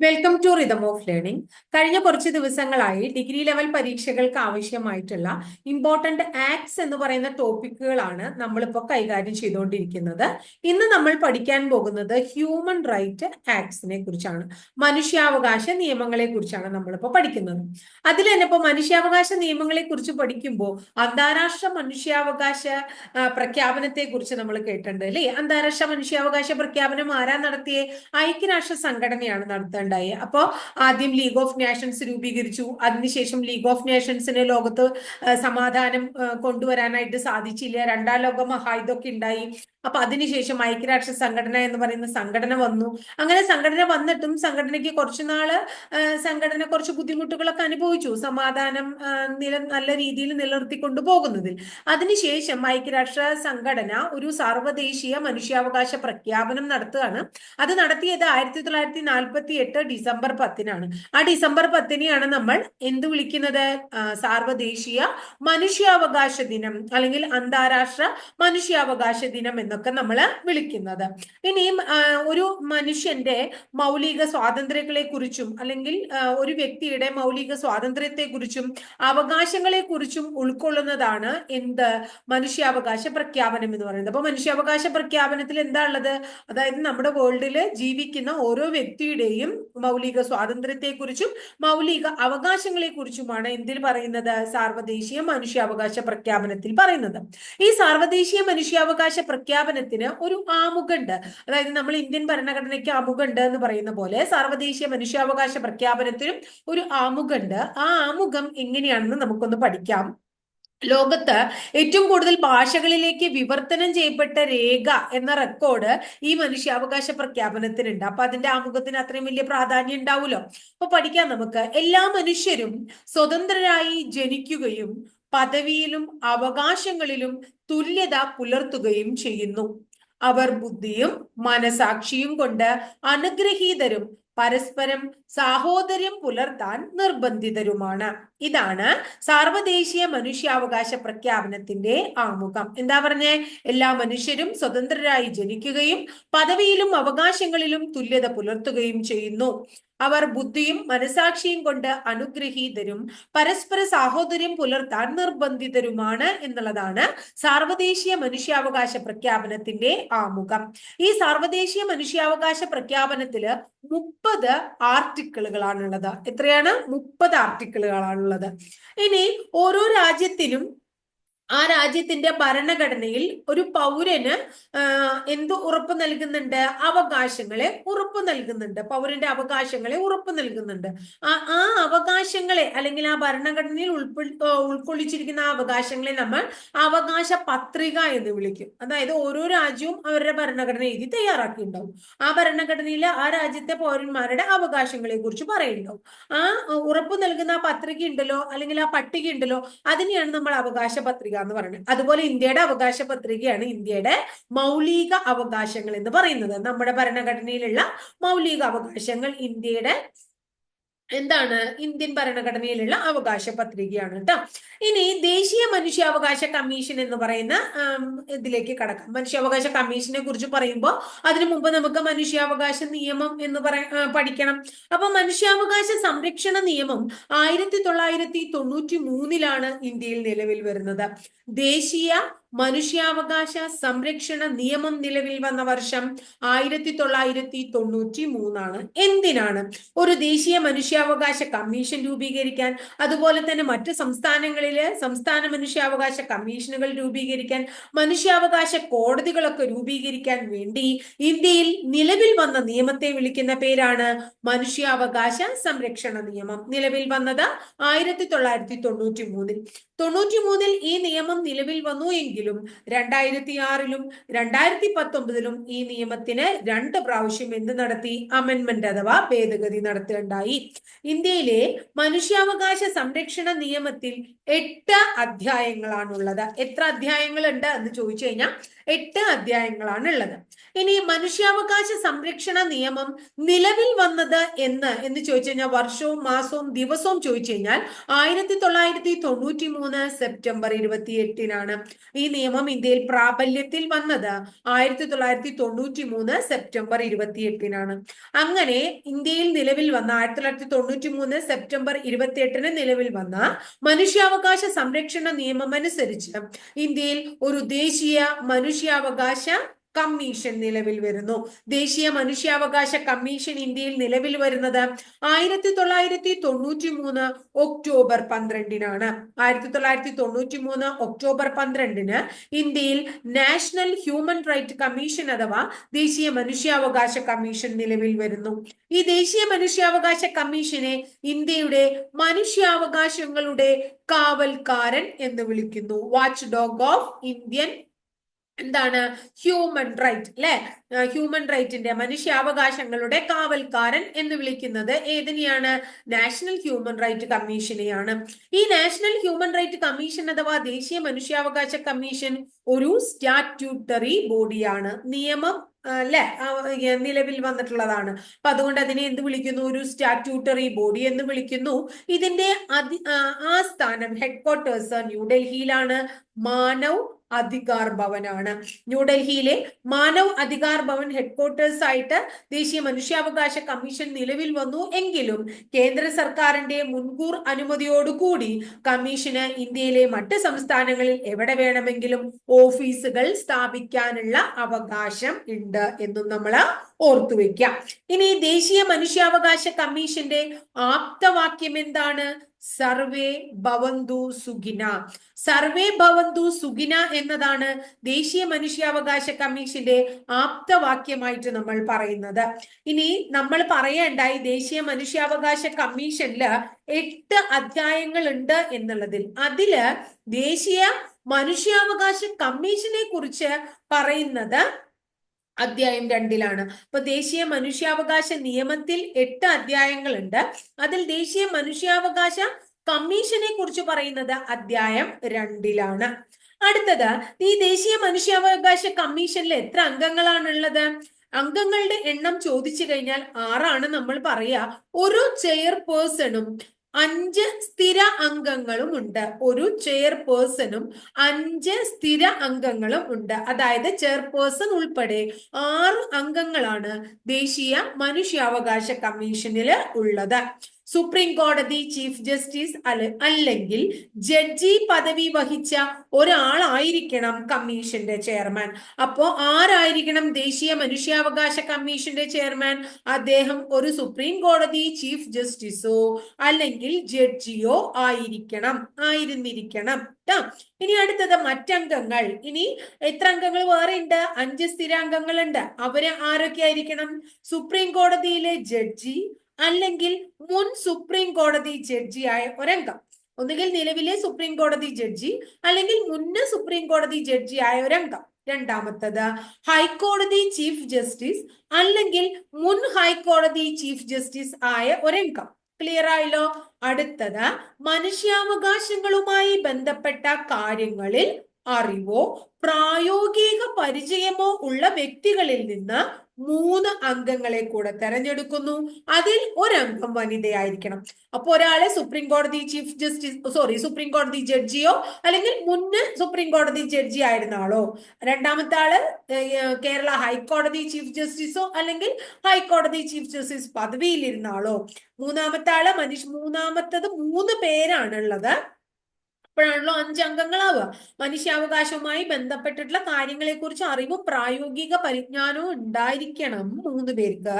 Welcome to rhythm of learning കഴിഞ്ഞ കുറച്ച് ദിവസങ്ങളായി ഡിഗ്രി ലെവൽ പരീക്ഷകൾക്ക് ആവശ്യമായിട്ടുള്ള ഇമ്പോർട്ടന്റ് ആക്ട്സ് എന്ന് പറയുന്ന ടോപ്പിക്കുകളാണ് നമ്മളിപ്പോൾ കൈകാര്യം ചെയ്തുകൊണ്ടിരിക്കുന്നത്. ഇന്ന് നമ്മൾ പഠിക്കാൻ പോകുന്നത് ഹ്യൂമൻ റൈറ്റ് ആക്ട്സിനെ കുറിച്ചാണ്. മനുഷ്യാവകാശ നിയമങ്ങളെ കുറിച്ചാണ് നമ്മളിപ്പോൾ പഠിക്കുന്നത്. അതിൽ തന്നെ ഇപ്പോൾ മനുഷ്യാവകാശ നിയമങ്ങളെ കുറിച്ച് പഠിക്കുമ്പോൾ അന്താരാഷ്ട്ര മനുഷ്യാവകാശ പ്രഖ്യാപനത്തെ കുറിച്ച് നമ്മൾ കേട്ടിട്ടുണ്ട് അല്ലേ? അന്താരാഷ്ട്ര മനുഷ്യാവകാശ പ്രഖ്യാപനം ആരാ നടത്തിയേ? ഐക്യരാഷ്ട്ര സംഘടനയാണ് നടത്തേണ്ടത്. ഉണ്ടായി. അപ്പോൾ ആദ്യം ലീഗ് ഓഫ് നേഷൻസ് രൂപീകരിച്ചു. അതിനുശേഷം ലീഗ് ഓഫ് നേഷൻസിന് ലോകത്ത് സമാധാനം കൊണ്ടുവരാനായിട്ട് സാധിച്ചില്ല. രണ്ടാം ലോക മഹായുദ്ധമൊക്കെ ഉണ്ടായി. അപ്പൊ അതിനുശേഷം ഐക്യരാഷ്ട്ര സംഘടന എന്ന് പറയുന്ന സംഘടന വന്നു. അങ്ങനെ സംഘടന വന്നിട്ടും സംഘടനയ്ക്ക് കുറച്ചു നാൾ സംഘടന കുറച്ച് ബുദ്ധിമുട്ടുകളൊക്കെ അനുഭവിച്ചു. സമാധാനം നില നല്ല രീതിയിൽ നിലനിർത്തിക്കൊണ്ടു പോകുന്നതിൽ. അതിനുശേഷം ഐക്യരാഷ്ട്ര സംഘടന ഒരു സർവദേശീയ മനുഷ്യാവകാശ പ്രഖ്യാപനം നടത്തുകയാണ്. അത് നടത്തിയത് ആയിരത്തി തൊള്ളായിരത്തി നാൽപ്പത്തി എട്ട് ഡിസംബർ പത്തിനാണ്. ആ ഡിസംബർ പത്തിനെയാണ് നമ്മൾ എന്ത് വിളിക്കുന്നത്? സാർവദേശീയ മനുഷ്യാവകാശ ദിനം അല്ലെങ്കിൽ അന്താരാഷ്ട്ര മനുഷ്യാവകാശ ദിനം എന്നൊക്കെ നമ്മൾ വിളിക്കുന്നത്. ഇനിയും ഒരു മനുഷ്യന്റെ മൗലിക സ്വാതന്ത്ര്യങ്ങളെ കുറിച്ചും അല്ലെങ്കിൽ ഒരു വ്യക്തിയുടെ മൗലിക സ്വാതന്ത്ര്യത്തെ കുറിച്ചും അവകാശങ്ങളെ കുറിച്ചും ഉൾക്കൊള്ളുന്നതാണ് എന്ത്? മനുഷ്യാവകാശ പ്രഖ്യാപനം എന്ന് പറയുന്നത്. അപ്പൊ മനുഷ്യാവകാശ പ്രഖ്യാപനത്തിൽ എന്താ ഉള്ളത്? അതായത് നമ്മുടെ വേൾഡിൽ ജീവിക്കുന്ന ഓരോ വ്യക്തിയുടെയും മൗലിക സ്വാതന്ത്ര്യത്തെക്കുറിച്ചും മൗലിക അവകാശങ്ങളെ കുറിച്ചുമാണ് എന്തിൽ പറയുന്നത്? സാർവദേശീയ മനുഷ്യാവകാശ പ്രഖ്യാപനത്തിൽ പറയുന്നത്. ഈ സാർവദേശീയ മനുഷ്യാവകാശ പ്രഖ്യാപനം പ്രഖ്യാപനത്തിന് ഒരു ആമുഖമുണ്ട്. അതായത് നമ്മൾ ഇന്ത്യൻ ഭരണഘടനയ്ക്ക് ആമുഖമുണ്ട് എന്ന് പറയുന്ന പോലെ സാർവദേശീയ മനുഷ്യാവകാശ പ്രഖ്യാപനത്തിനും ഒരു ആമുഖമുണ്ട്. ആ ആമുഖം എങ്ങനെയാണെന്ന് നമുക്കൊന്ന് പഠിക്കാം. ലോകത്ത് ഏറ്റവും കൂടുതൽ ഭാഷകളിലേക്ക് വിവർത്തനം ചെയ്യപ്പെട്ട രേഖ എന്ന റെക്കോർഡ് ഈ മനുഷ്യാവകാശ പ്രഖ്യാപനത്തിനുണ്ട്. അപ്പൊ അതിന്റെ ആമുഖത്തിന് അത്രയും വലിയ പ്രാധാന്യം ഉണ്ടാവുമല്ലോ അപ്പൊ പഠിക്കാൻ നമുക്ക്. എല്ലാ മനുഷ്യരും സ്വതന്ത്രരായി ജനിക്കുകയും പദവിയിലും അവകാശങ്ങളിലും തുല്യത പുലർത്തുകയും ചെയ്യുന്നു. അവർ ബുദ്ധിയും മനസാക്ഷിയും കൊണ്ട് അനുഗ്രഹീതരും പരസ്പരം സാഹോദര്യം പുലർത്താൻ നിർബന്ധിതരുമാണ്. ഇതാണ് സാർവദേശീയ മനുഷ്യാവകാശ പ്രഖ്യാപനത്തിന്റെ ആമുഖം. എന്താ പറഞ്ഞേ? എല്ലാ മനുഷ്യരും സ്വതന്ത്രരായി ജനിക്കുകയും പദവിയിലും അവകാശങ്ങളിലും തുല്യത പുലർത്തുകയും ചെയ്യുന്നു. അവർ ബുദ്ധിയും മനസാക്ഷിയും കൊണ്ട് അനുഗ്രഹീതരും പരസ്പര സാഹോദര്യം പുലർത്താൻ നിർബന്ധിതരുമാണ് എന്നുള്ളതാണ് സാർവദേശീയ മനുഷ്യാവകാശ പ്രഖ്യാപനത്തിന്റെ ആമുഖം. ഈ സാർവദേശീയ മനുഷ്യാവകാശ പ്രഖ്യാപനത്തിൽ മുപ്പത് ആർട്ടിക്കിളുകളാണുള്ളത്. എത്രയാണ്? മുപ്പത് ആർട്ടിക്കിളുകളാണുള്ളത്. ഇനി ഓരോ രാജ്യത്തിനും ആ രാജ്യത്തിന്റെ ഭരണഘടനയിൽ ഒരു പൗരന് എന്ത് ഉറപ്പ് നൽകുന്നുണ്ട്? അവകാശങ്ങളെ ഉറപ്പ് നൽകുന്നുണ്ട്. പൗരന്റെ അവകാശങ്ങളെ ഉറപ്പ് നൽകുന്നുണ്ട്. ആ ആ അവകാശങ്ങളെ അല്ലെങ്കിൽ ആ ഭരണഘടനയിൽ ഉൾപ്പെ ഉൾക്കൊള്ളിച്ചിരിക്കുന്ന ആ അവകാശങ്ങളെ നമ്മൾ അവകാശ പത്രിക എന്ന് വിളിക്കും. അതായത് ഓരോ രാജ്യവും അവരുടെ ഭരണഘടന എഴുതി തയ്യാറാക്കിയിട്ടുണ്ടാവും. ആ ഭരണഘടനയിൽ ആ രാജ്യത്തെ പൗരന്മാരുടെ അവകാശങ്ങളെ കുറിച്ച് പറയുന്നുണ്ടാവും. ആ ഉറപ്പ് നൽകുന്ന ആ പത്രിക ഉണ്ടല്ലോ അല്ലെങ്കിൽ ആ പട്ടിക ഉണ്ടല്ലോ അതിനെയാണ് നമ്മൾ അവകാശ പത്രിക എന്ന് പറയുന്നത്. അതുപോലെ ഇന്ത്യയുടെ അവകാശ പത്രികയാണ് ഇന്ത്യയുടെ മൗലിക അവകാശങ്ങൾ എന്ന് പറയുന്നത്. നമ്മുടെ ഭരണഘടനയിലുള്ള മൗലിക അവകാശങ്ങൾ ഇന്ത്യയുടെ എന്താണ്? ഇന്ത്യൻ ഭരണഘടനയിലുള്ള അവകാശ പത്രികയാണ് കേട്ടോ ഇനി ദേശീയ മനുഷ്യാവകാശ കമ്മീഷൻ എന്ന് പറയുന്ന ഇതിലേക്ക് കടക്കാം. മനുഷ്യാവകാശ കമ്മീഷനെ കുറിച്ച് പറയുമ്പോൾ അതിനു മുമ്പ് നമുക്ക് മനുഷ്യാവകാശ നിയമം എന്ന് പറ പഠിക്കണം. അപ്പൊ മനുഷ്യാവകാശ സംരക്ഷണ നിയമം ആയിരത്തി തൊള്ളായിരത്തി തൊണ്ണൂറ്റി മൂന്നിലാണ് ഇന്ത്യയിൽ നിലവിൽ വരുന്നത്. ദേശീയ മനുഷ്യാവകാശ സംരക്ഷണ നിയമം നിലവിൽ വന്ന വർഷം ആയിരത്തി തൊള്ളായിരത്തി തൊണ്ണൂറ്റി മൂന്നാണ് എന്തിനാണ്? ഒരു ദേശീയ മനുഷ്യാവകാശ കമ്മീഷൻ രൂപീകരിക്കാൻ അതുപോലെ തന്നെ മറ്റ് സംസ്ഥാനങ്ങളിലെ സംസ്ഥാന മനുഷ്യാവകാശ കമ്മീഷനുകൾ രൂപീകരിക്കാൻ മനുഷ്യാവകാശ കോടതികളൊക്കെ രൂപീകരിക്കാൻ വേണ്ടി ഇന്ത്യയിൽ നിലവിൽ വന്ന നിയമത്തെ വിളിക്കുന്ന പേരാണ് മനുഷ്യാവകാശ സംരക്ഷണ നിയമം. നിലവിൽ വന്നത് ആയിരത്തി തൊള്ളായിരത്തി തൊണ്ണൂറ്റി മൂന്നിൽ തൊണ്ണൂറ്റി മൂന്നിൽ ഈ നിയമം നിലവിൽ വന്നു എങ്കിലും രണ്ടായിരത്തി ആറിലും രണ്ടായിരത്തി പത്തൊമ്പതിലും ഈ നിയമത്തിന് രണ്ട് പ്രാവശ്യം എന്ത് നടത്തി? അമെന്മെന്റ് അഥവാ ഭേദഗതി നടത്തുകയുണ്ടായി ഇന്ത്യയിലെ മനുഷ്യാവകാശ സംരക്ഷണ നിയമത്തിൽ എട്ട് അധ്യായങ്ങളാണുള്ളത്. എത്ര അധ്യായങ്ങളുണ്ട് എന്ന് ചോദിച്ചു കഴിഞ്ഞാൽ എട്ട് അധ്യായങ്ങളാണ് ഉള്ളത് ഇനി മനുഷ്യാവകാശ സംരക്ഷണ നിയമം നിലവിൽ വന്നത് എന്ന് എന്ന് ചോദിച്ചു കഴിഞ്ഞാൽ വർഷവും മാസവും ദിവസവും ചോദിച്ചു കഴിഞ്ഞാൽ ആയിരത്തി തൊള്ളായിരത്തി തൊണ്ണൂറ്റി മൂന്ന് സെപ്റ്റംബർ ഇരുപത്തി എട്ടിനാണ് ഈ നിയമം ഇന്ത്യയിൽ പ്രാബല്യത്തിൽ വന്നത്. ആയിരത്തി തൊള്ളായിരത്തി തൊണ്ണൂറ്റി മൂന്ന് സെപ്റ്റംബർ ഇരുപത്തി എട്ടിനാണ് അങ്ങനെ ഇന്ത്യയിൽ നിലവിൽ വന്ന ആയിരത്തി തൊള്ളായിരത്തി തൊണ്ണൂറ്റി മൂന്ന് സെപ്റ്റംബർ ഇരുപത്തി എട്ടിന് നിലവിൽ വന്ന മനുഷ്യാവകാശ സംരക്ഷണ നിയമം അനുസരിച്ച് ഇന്ത്യയിൽ ഒരു ദേശീയ മനുഷ്യാവകാശ കമ്മീഷൻ നിലവിൽ വരുന്നു. ദേശീയ മനുഷ്യാവകാശ കമ്മീഷൻ ഇന്ത്യയിൽ നിലവിൽ വരുന്നത് ആയിരത്തി തൊള്ളായിരത്തി തൊണ്ണൂറ്റി മൂന്ന് ഒക്ടോബർ പന്ത്രണ്ടിനാണ്. ആയിരത്തി തൊള്ളായിരത്തി തൊണ്ണൂറ്റി മൂന്ന് ഒക്ടോബർ പന്ത്രണ്ടിന് ഇന്ത്യയിൽ നാഷണൽ ഹ്യൂമൻ റൈറ്റ് കമ്മീഷൻ അഥവാ ദേശീയ മനുഷ്യാവകാശ കമ്മീഷൻ നിലവിൽ വരുന്നു. ഈ ദേശീയ മനുഷ്യാവകാശ കമ്മീഷനെ ഇന്ത്യയുടെ മനുഷ്യാവകാശങ്ങളുടെ കാവൽക്കാരൻ എന്ന് വിളിക്കുന്നു. വാച്ച് ഡോഗ് ഓഫ് ഇന്ത്യൻ എന്താണ്? ഹ്യൂമൻ റൈറ്റ് അല്ലെ ഹ്യൂമൻ റൈറ്റിന്റെ മനുഷ്യാവകാശങ്ങളുടെ കാവൽക്കാരൻ എന്ന് വിളിക്കുന്നത് ഏതിനെയാണ്? നാഷണൽ ഹ്യൂമൻ റൈറ്റ് കമ്മീഷനെയാണ് ഈ നാഷണൽ ഹ്യൂമൻ റൈറ്റ് കമ്മീഷൻ അഥവാ ദേശീയ മനുഷ്യാവകാശ കമ്മീഷൻ ഒരു സ്റ്റാറ്റ്യൂട്ടറി ബോഡിയാണ്. നിയമം അല്ലെ നിലവിൽ വന്നിട്ടുള്ളതാണ്. അപ്പൊ അതുകൊണ്ട് അതിനെ എന്ത് വിളിക്കുന്നു? ഒരു സ്റ്റാറ്റ്യൂട്ടറി ബോഡി എന്ന് വിളിക്കുന്നു. ഇതിന്റെ അതി ആസ്ഥാനം ഹെഡ്ക്വാർട്ടേഴ്സ് ന്യൂഡൽഹിയിലാണ് മാനവ് അധികാർ ഭവനാണ് ന്യൂഡൽഹിയിലെ മാനവ് അധികാർ ഭവൻ ഹെഡ്ക്വാർട്ടേഴ്സ് ആയിട്ട് ദേശീയ മനുഷ്യാവകാശ കമ്മീഷൻ നിലവിൽ വന്നു എങ്കിലും കേന്ദ്ര സർക്കാരിന്റെ മുൻകൂർ അനുമതിയോടുകൂടി കമ്മീഷന് ഇന്ത്യയിലെ മറ്റ് സംസ്ഥാനങ്ങളിൽ എവിടെ വേണമെങ്കിലും ഓഫീസുകൾ സ്ഥാപിക്കാനുള്ള അവകാശം ഉണ്ട് എന്നും നമ്മൾ ഓർത്തു വെക്കാം ഇനി ദേശീയ മനുഷ്യാവകാശ കമ്മീഷന്റെ ആപ്തവാക്യം എന്താണ്? സർവേ ഭവന്തു സുഖിന. സർവേ ഭവന്തു സുഖിന എന്നതാണ് ദേശീയ മനുഷ്യാവകാശ കമ്മീഷന്റെ ആപ്തവാക്യമായിട്ട് നമ്മൾ പറയുന്നത്. ഇനി നമ്മൾ പറയേണ്ടായി ദേശീയ മനുഷ്യാവകാശ കമ്മീഷനിൽ എട്ട് അധ്യായങ്ങൾ ഉണ്ട് എന്നുള്ളതിൽ. അതിൽ ദേശീയ മനുഷ്യാവകാശ കമ്മീഷനെ കുറിച്ച് പറയുന്നത് അധ്യായം രണ്ടിലാണ്. അപ്പൊ ദേശീയ മനുഷ്യാവകാശ നിയമത്തിൽ എട്ട് അധ്യായങ്ങളുണ്ട്. അതിൽ ദേശീയ മനുഷ്യാവകാശ കമ്മീഷനെ കുറിച്ച് പറയുന്നത് അധ്യായം രണ്ടിലാണ്. അടുത്തത് ഈ ദേശീയ മനുഷ്യാവകാശ കമ്മീഷനിൽ എത്ര അംഗങ്ങളാണുള്ളത്? അംഗങ്ങളുടെ എണ്ണം ചോദിച്ചു കഴിഞ്ഞാൽ ആറാണ് നമ്മൾ പറയുക. ഒരു ചെയർപേഴ്സണും അഞ്ച് സ്ഥിര അംഗങ്ങളും ഉണ്ട്. ഒരു ചെയർപേഴ്സണും അഞ്ച് സ്ഥിര അംഗങ്ങളും ഉണ്ട്. അതായത് ചെയർപേഴ്സൺ ഉൾപ്പെടെ ആറ് അംഗങ്ങളാണ് ദേശീയ മനുഷ്യാവകാശ കമ്മീഷനിൽ ഉള്ളത്. സുപ്രീം കോടതി ചീഫ് ജസ്റ്റിസ് അല്ല അല്ലെങ്കിൽ ജഡ്ജി പദവി വഹിച്ച ഒരാളായിരിക്കണം കമ്മീഷന്റെ ചെയർമാൻ. അപ്പോ ആരായിരിക്കണം ദേശീയ മനുഷ്യാവകാശ കമ്മീഷന്റെ ചെയർമാൻ? അദ്ദേഹം ഒരു സുപ്രീം കോടതി ചീഫ് ജസ്റ്റിസോ അല്ലെങ്കിൽ ജഡ്ജിയോ ആയിരിക്കണം ആയിരുന്നിരിക്കണം. ഇനി അടുത്തത് മറ്റംഗങ്ങൾ. ഇനി എത്ര അംഗങ്ങൾ വേറെ ഉണ്ട് അഞ്ച് സ്ഥിരാംഗങ്ങളുണ്ട്. അവർ ആരൊക്കെ ആയിരിക്കണം? സുപ്രീം കോടതിയിലെ ജഡ്ജി അല്ലെങ്കിൽ മുൻ സുപ്രീം കോടതി ജഡ്ജിയായ ഒരംഗം. ഒന്നുകിൽ നിലവിലെ സുപ്രീം കോടതി ജഡ്ജി അല്ലെങ്കിൽ മുന്ന് സുപ്രീം കോടതി ജഡ്ജിയായ ഒരംഗം. രണ്ടാമത്തത് ഹൈക്കോടതി ചീഫ് ജസ്റ്റിസ് അല്ലെങ്കിൽ മുൻ ഹൈക്കോടതി ചീഫ് ജസ്റ്റിസ് ആയ ഒരംഗം. ക്ലിയർ ആയല്ലോ? അടുത്തത് മനുഷ്യാവകാശങ്ങളുമായി ബന്ധപ്പെട്ട കാര്യങ്ങളിൽ അറിവോ പ്രായോഗിക പരിചയമോ ഉള്ള വ്യക്തികളിൽ നിന്ന് മൂന്ന് അംഗങ്ങളെ കൂടെ തെരഞ്ഞെടുക്കുന്നു. അതിൽ ഒരംഗം വനിതയായിരിക്കണം. അപ്പൊ ഒരാളെ സുപ്രീം കോടതി ചീഫ് ജസ്റ്റിസ് സോറി സുപ്രീം കോടതി ജഡ്ജിയോ അല്ലെങ്കിൽ മുന്ന് സുപ്രീം കോടതി ജഡ്ജി ആയിരുന്ന ആളോ? രണ്ടാമത്തെ ആൾ കേരള ഹൈക്കോടതി ചീഫ് ജസ്റ്റിസോ അല്ലെങ്കിൽ ഹൈക്കോടതി ചീഫ് ജസ്റ്റിസ് പദവിയിലിരുന്ന ആളോ? മൂന്നാമത്തെ ആൾ മനുഷ്യ മൂന്നാമത്തത് മൂന്ന് പേരാണുള്ളത് അപ്പോഴാണല്ലോ അഞ്ച് അംഗങ്ങളാവുക. മനുഷ്യാവകാശവുമായി ബന്ധപ്പെട്ടിട്ടുള്ള കാര്യങ്ങളെ കുറിച്ച് അറിവും പ്രായോഗിക പരിജ്ഞാനവും ഉണ്ടായിരിക്കണം മൂന്ന് പേർക്ക്.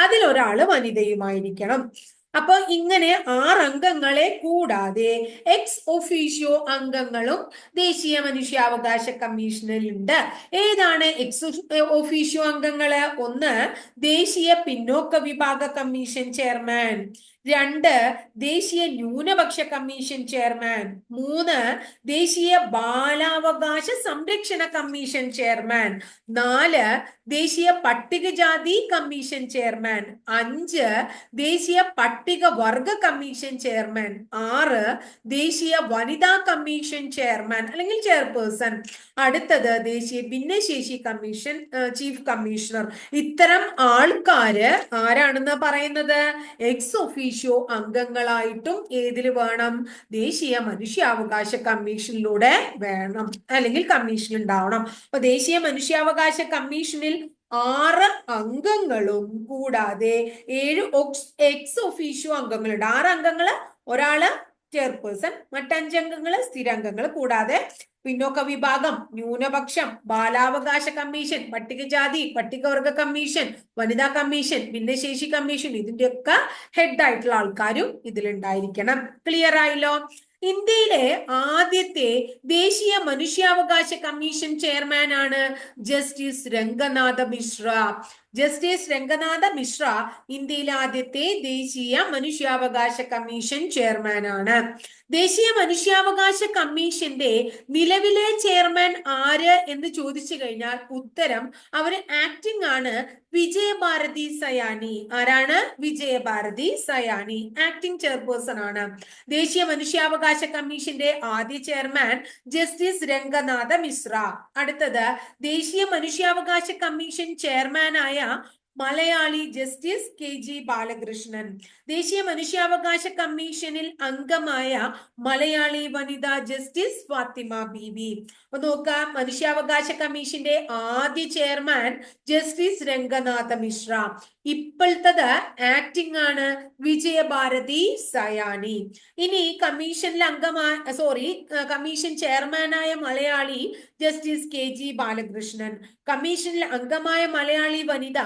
അതിലൊരാൾ വനിതയുമായിരിക്കണം. അപ്പൊ ഇങ്ങനെ ആറ് അംഗങ്ങളെ കൂടാതെ എക്സ് ഒഫീഷ്യോ അംഗങ്ങളും ദേശീയ മനുഷ്യാവകാശ കമ്മീഷനിൽ ഉണ്ട് ഏതാണ് എക്സ് ഒഫീഷ്യോ അംഗങ്ങൾ? ഒന്ന് ദേശീയ പിന്നോക്ക വിഭാഗ കമ്മീഷൻ ചെയർമാൻ. രണ്ട് ദേശീയ ന്യൂനപക്ഷ കമ്മീഷൻ ചെയർമാൻ. മൂന്ന് ദേശീയ ബാലാവകാശ സംരക്ഷണ കമ്മീഷൻ ചെയർമാൻ. നാല് ദേശീയ പട്ടികജാതി കമ്മീഷൻ ചെയർമാൻ. അഞ്ച് ദേശീയ പട്ടികവർഗ കമ്മീഷൻ ചെയർമാൻ. ആറ് ദേശീയ വനിതാ കമ്മീഷൻ ചെയർമാൻ അല്ലെങ്കിൽ ചെയർപേഴ്സൺ. അടുത്തത് ദേശീയ ഭിന്നശേഷി കമ്മീഷൻ ചീഫ് കമ്മീഷണർ. ഇത്തരം ആൾക്കാര് ആരാണെന്ന് പറയുന്നത്? എക്സ് ഒഫീഷ്യോ അംഗങ്ങളായിട്ടും ഏതിൽ വേണം? ദേശീയ മനുഷ്യാവകാശ കമ്മീഷനിലൂടെ വേണം അല്ലെങ്കിൽ കമ്മീഷൻ ഉണ്ടാവണം. അപ്പൊ ദേശീയ മനുഷ്യാവകാശ കമ്മീഷനിൽ ആറ് അംഗങ്ങളും കൂടാതെ ഏഴ് എക്സ് ഒഫീഷ്യോ അംഗങ്ങളുണ്ട്. ആറ് അംഗങ്ങൾ ഒരാൾ ചെയർപേഴ്സൺ മറ്റഞ്ചംഗങ്ങൾ സ്ഥിരാംഗങ്ങൾ കൂടാതെ പിന്നോക്ക വിഭാഗം ന്യൂനപക്ഷം ബാലാവകാശ കമ്മീഷൻ പട്ടികജാതി പട്ടികവർഗ കമ്മീഷൻ വനിതാ കമ്മീഷൻ ഭിന്നശേഷി കമ്മീഷൻ ഇതിന്റെയൊക്കെ ഹെഡ് ആയിട്ടുള്ള ആൾക്കാരും ഇതിലുണ്ടായിരിക്കണം. ക്ലിയർ ആയല്ലോ? ഇന്ത്യയിലെ ആദ്യത്തെ ദേശീയ മനുഷ്യാവകാശ കമ്മീഷൻ ചെയർമാൻ ആണ് ജസ്റ്റിസ് രംഗനാഥ മിശ്ര. ജസ്റ്റിസ് രംഗനാഥ മിശ്ര ഇന്ത്യയിലെ ആദ്യത്തെ ദേശീയ മനുഷ്യാവകാശ കമ്മീഷൻ ചെയർമാൻ ആണ്. ദേശീയ മനുഷ്യാവകാശ കമ്മീഷന്റെ നിലവിലെ ചെയർമാൻ ആര് എന്ന് ചോദിച്ചു കഴിഞ്ഞാൽ ഉത്തരം അവർ ആക്ടിംഗ് ആണ് വിജയഭാരതി സയാനി. ആരാണ്? വിജയഭാരതി സയാനി. ആക്ടിംഗ് ചെയർപേഴ്സൺ ആണ്. ദേശീയ മനുഷ്യാവകാശ കമ്മീഷന്റെ ആദ്യ ചെയർമാൻ ജസ്റ്റിസ് രംഗനാഥ മിശ്ര അടുത്തത് ദേശീയ മനുഷ്യാവകാശ കമ്മീഷൻ ചെയർമാനായ Malayali justice K G Balakrishnan. ദേശീയ മനുഷ്യാവകാശ കമ്മീഷനിൽ അംഗമായ മലയാളി വനിതാ ജസ്റ്റിസ് ഫാത്തിമ ബീബി അപ്പൊ നോക്കാം മനുഷ്യാവകാശ കമ്മീഷന്റെ ആദ്യ ചെയർമാൻ ജസ്റ്റിസ് രംഗനാഥ മിശ്ര. ഇപ്പോഴത്തത് ആക്ടിംഗ് ആണ് വിജയഭാരതി സയാനി. ഇനി കമ്മീഷനിൽ അംഗമായ സോറി കമ്മീഷൻ ചെയർമാനായ Malayali justice K G Balakrishnan. കമ്മീഷനിൽ അംഗമായ മലയാളി വനിത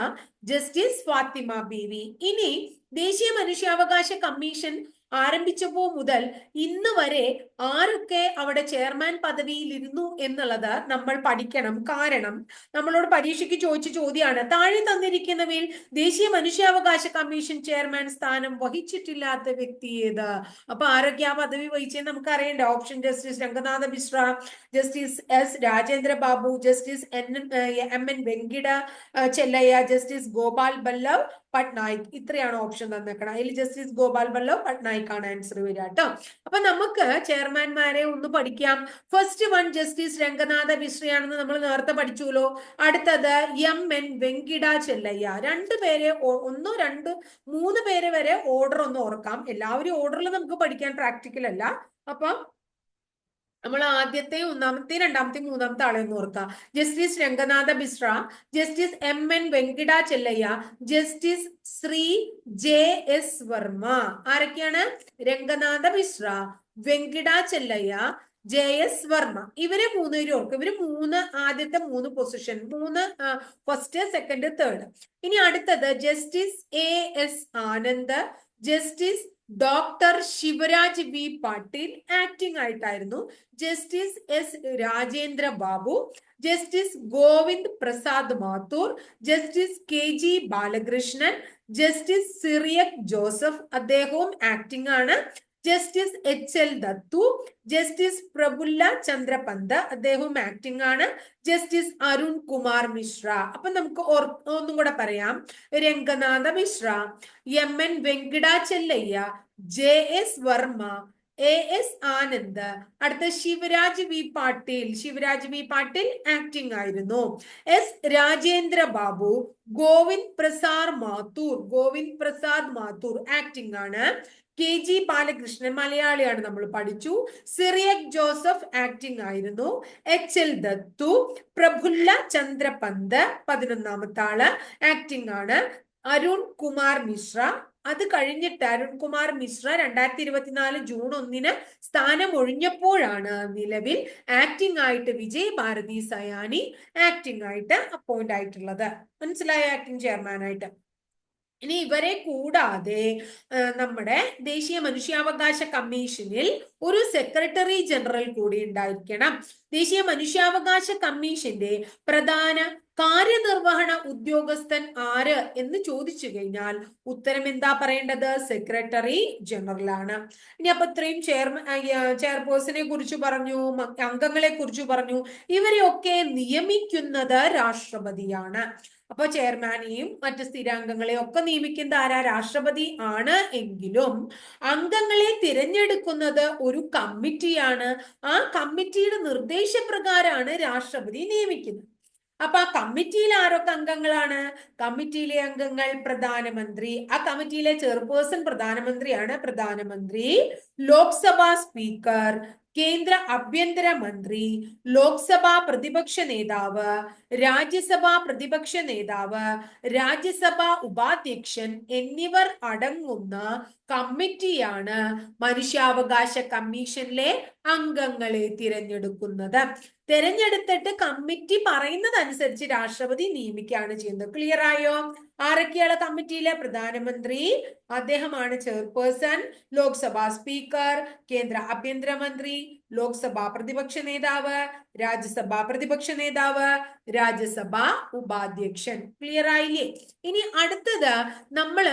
ജസ്റ്റിസ് ഫാത്തിമ ബീവി. ഇനി ദേശീയ മനുഷ്യാവകാശ കമ്മീഷൻ ആരംഭിച്ചപ്പോ മുതൽ ഇന്ന് വരെ ആരൊക്കെ അവിടെ ചെയർമാൻ പദവിയിൽ ഇരുന്നു എന്നുള്ളത് നമ്മൾ പഠിക്കണം. കാരണം നമ്മളോട് പരീക്ഷയ്ക്ക് ചോദിച്ച ചോദ്യമാണ് താഴെ തന്നിരിക്കുന്നവയിൽ ദേശീയ മനുഷ്യാവകാശ കമ്മീഷൻ ചെയർമാൻ സ്ഥാനം വഹിച്ചിട്ടില്ലാത്ത വ്യക്തി ഏത്? അപ്പൊ ആരൊക്കെ ആ പദവി വഹിച്ചെന്ന് നമുക്ക് അറിയണ്ടേ option justice Ranganath Mishra justice S Rajendra Babu justice N M N Venkatachaliah justice Gopal Ballav Patnaik ഇത്രയാണ് ഓപ്ഷൻ തന്നേക്കണം. അതിൽ ജസ്റ്റിസ് ഗോപാൽ വല്ലോ പട്നായിക് ആണ് ആൻസർ വരിക കേട്ടോ. അപ്പൊ നമുക്ക് ചെയർമാൻമാരെ ഒന്ന് പഠിക്കാം. ഫസ്റ്റ് വൺ ജസ്റ്റിസ് രംഗനാഥ മിശ്രയാണെന്ന് നമ്മൾ നേരത്തെ പഠിച്ചുല്ലോ. അടുത്തത് എം എൻ വെങ്കിട ചെല്ലയ്യ. രണ്ടു പേരെ ഒന്നോ രണ്ട് മൂന്ന് പേരെ വരെ ഓർഡർ ഒന്ന് ഓർക്കാം. എല്ലാവരും ഓർഡറിൽ നമുക്ക് പഠിക്കാൻ പ്രാക്ടിക്കൽ അല്ല. അപ്പം നമ്മൾ ആദ്യത്തെ ഒന്നാമത്തെ രണ്ടാമത്തെ മൂന്നാമത്തെ ആളെ എന്ന് ഓർക്കുക justice Ranganath Mishra justice M N Venkatachaliah justice Shri J S Verma. ആരൊക്കെയാണ്? Ranganath Mishra Venkatachaliah J S Verma. ഇവരെ മൂന്ന് പേര് ഓർക്കും. ഇവർ മൂന്ന് ആദ്യത്തെ മൂന്ന് പൊസിഷൻ മൂന്ന് ഫസ്റ്റ് സെക്കൻഡ് തേർഡ് ഇനി അടുത്തത് justice A S Anand justice doctor Shivraj V Patil acting ആയിട്ടായിരുന്നു. Justice S Rajendra Babu justice Govind Prasad Mathur justice K G Balakrishnan justice Cyriac Joseph അദ്ദേഹവും ആക്ടിംഗ് ആണ്. Justice H L Dattu justice Prafulla Chandra Pant അദ്ദേഹവും acting ആണ്. Justice Arun Kumar Mishra അപ്പൊ നമുക്ക് ഒന്നും കൂടെ പറയാം. Ranganath Mishra M N Venkatachaliah J S Verma A S Anand അടുത്ത Shivraj V Patil. Shivraj V Patil acting ആയിരുന്നു. എസ് രാജേന്ദ്ര ബാബു ഗോവിന്ദ് പ്രസാദ് മാത്തൂർ. ഗോവിന്ദ് പ്രസാദ് മാത്തൂർ ആക്ടിംഗ് ആണ്. കെ ജി ബാലകൃഷ്ണൻ മലയാളിയാണ് നമ്മൾ പഠിച്ചു. സിറിയക് ജോസഫ് ആക്ടിംഗ് ആയിരുന്നു. എച്ച് എൽ ദത്തു പ്രഫുല്ല ചന്ദ്രപന്ത് പതിനൊന്നാമത്തെ ആൾ ആക്ടിംഗ് ആണ്. അരുൺ കുമാർ മിശ്ര. അത് കഴിഞ്ഞിട്ട് അരുൺകുമാർ മിശ്ര രണ്ടായിരത്തി ഇരുപത്തിനാല് ജൂൺ ഒന്നിന് സ്ഥാനം ഒഴിഞ്ഞപ്പോഴാണ് നിലവിൽ ആക്ടിംഗ് ആയിട്ട് വിജയ് ഭാരതി സയാനി ആക്ടിംഗ് ആയിട്ട് അപ്പോയിന്റ് ആയിട്ടുള്ളത്. മനസ്സിലായ ആക്ടിംഗ് ചെയർമാൻ ആയിട്ട്? ഇനി ഇവരെ കൂടാതെ നമ്മുടെ ദേശീയ മനുഷ്യാവകാശ കമ്മീഷനിൽ ഒരു സെക്രട്ടറി ജനറൽ കൂടി ഉണ്ടായിരിക്കണം. ദേശീയ മനുഷ്യാവകാശ കമ്മീഷന്റെ പ്രധാന കാര്യനിർവഹണ ഉദ്യോഗസ്ഥൻ ആര് എന്ന് ചോദിച്ചു കഴിഞ്ഞാൽ ഉത്തരം എന്താ പറയേണ്ടത്? സെക്രട്ടറി ജനറൽ ആണ്. ഇനി അപ്പൊ ഇത്രയും ചെയർമാൻ ചെയർപേഴ്സണെ കുറിച്ച് പറഞ്ഞു അംഗങ്ങളെ കുറിച്ച് പറഞ്ഞു ഇവരെയൊക്കെ നിയമിക്കുന്നത് രാഷ്ട്രപതിയാണ്. അപ്പൊ ചെയർമാനെയും മറ്റ് സ്ഥിരാംഗങ്ങളെയും ഒക്കെ നിയമിക്കുന്നത് ആരാ? രാഷ്ട്രപതി ആണ് എങ്കിലും അംഗങ്ങളെ തിരഞ്ഞെടുക്കുന്നത് ഒരു കമ്മിറ്റിയാണ്. ആ കമ്മിറ്റിയുടെ നിർദ്ദേശപ്രകാരമാണ് രാഷ്ട്രപതി നിയമിക്കുന്നത്. അപ്പൊ ആ കമ്മിറ്റിയിൽ ആരൊക്കെ അംഗങ്ങളാണ്? കമ്മിറ്റിയിലെ അംഗങ്ങൾ പ്രധാനമന്ത്രി. ആ കമ്മിറ്റിയിലെ ചെയർപേഴ്സൺ പ്രധാനമന്ത്രിയാണ് പ്രധാനമന്ത്രി. ലോക്സഭാ സ്പീക്കർ കേന്ദ്ര ആഭ്യന്തര മന്ത്രി ലോക്സഭാ പ്രതിപക്ഷ നേതാവ് രാജ്യസഭാ പ്രതിപക്ഷ നേതാവ് രാജ്യസഭാ ഉപാധ്യക്ഷൻ എന്നിവർ അടങ്ങുന്ന കമ്മിറ്റിയാണ് മനുഷ്യാവകാശ കമ്മീഷനിലെ അംഗങ്ങളെ തിരഞ്ഞെടുക്കുന്നത്. തിരഞ്ഞെടുത്തിട്ട് കമ്മിറ്റി പറയുന്നതനുസരിച്ച് രാഷ്ട്രപതി നിയമിക്കുകയാണ് ചെയ്യുന്നത്. ക്ലിയർ ആയോ? ആരൊക്കെയാണ് കമ്മിറ്റിയിലെ പ്രധാനമന്ത്രി? അദ്ദേഹമാണ് ചെയർപേഴ്സൺ ലോക്സഭാ സ്പീക്കർ കേന്ദ്ര ആഭ്യന്തരമന്ത്രി ലോക്സഭാ പ്രതിപക്ഷ നേതാവ് രാജ്യസഭാ പ്രതിപക്ഷ നേതാവ് രാജ്യസഭാ ഉപാധ്യക്ഷൻ. ക്ലിയർ ആയില്ലേ? ഇനി അടുത്തത് നമ്മൾ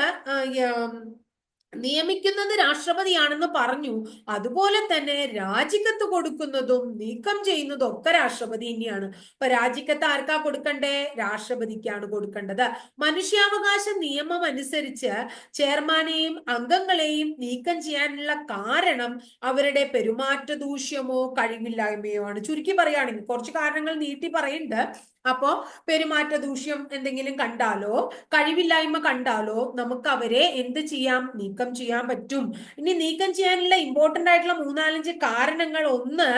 നിയമിക്കുന്നത് രാഷ്ട്രപതിയാണെന്ന് പറഞ്ഞു. അതുപോലെ തന്നെ രാജിക്കത്ത് കൊടുക്കുന്നതും നീക്കം ചെയ്യുന്നതും ഒക്കെ രാഷ്ട്രപതി തന്നെയാണ്. ഇപ്പൊ രാജിക്കത്ത് ആർക്കാ കൊടുക്കണ്ടേ? രാഷ്ട്രപതിക്കാണ് കൊടുക്കേണ്ടത്. മനുഷ്യാവകാശ നിയമം അനുസരിച്ച് ചെയർമാനെയും അംഗങ്ങളെയും നീക്കം ചെയ്യാനുള്ള കാരണം അവരുടെ പെരുമാറ്റ ദൂഷ്യമോ കഴിവില്ലായ്മയോ ആണ്. ചുരുക്കി പറയുകയാണെങ്കിൽ കുറച്ച് കാരണങ്ങൾ നീട്ടി പറയുന്നുണ്ട് അപ്പോ പെരുമാറ്റ ദൂഷ്യം എന്തെങ്കിലും കണ്ടാലോ കഴിവില്ലായ്മ കണ്ടാലോ നമുക്ക് അവരെ എന്ത് ചെയ്യാം? നീക്കം ചെയ്യാൻ പറ്റും. ഇനി നീക്കം ചെയ്യാനുള്ള ഇമ്പോർട്ടന്റ് ആയിട്ടുള്ള മൂന്നാലഞ്ച് കാരണങ്ങൾ ഒന്ന്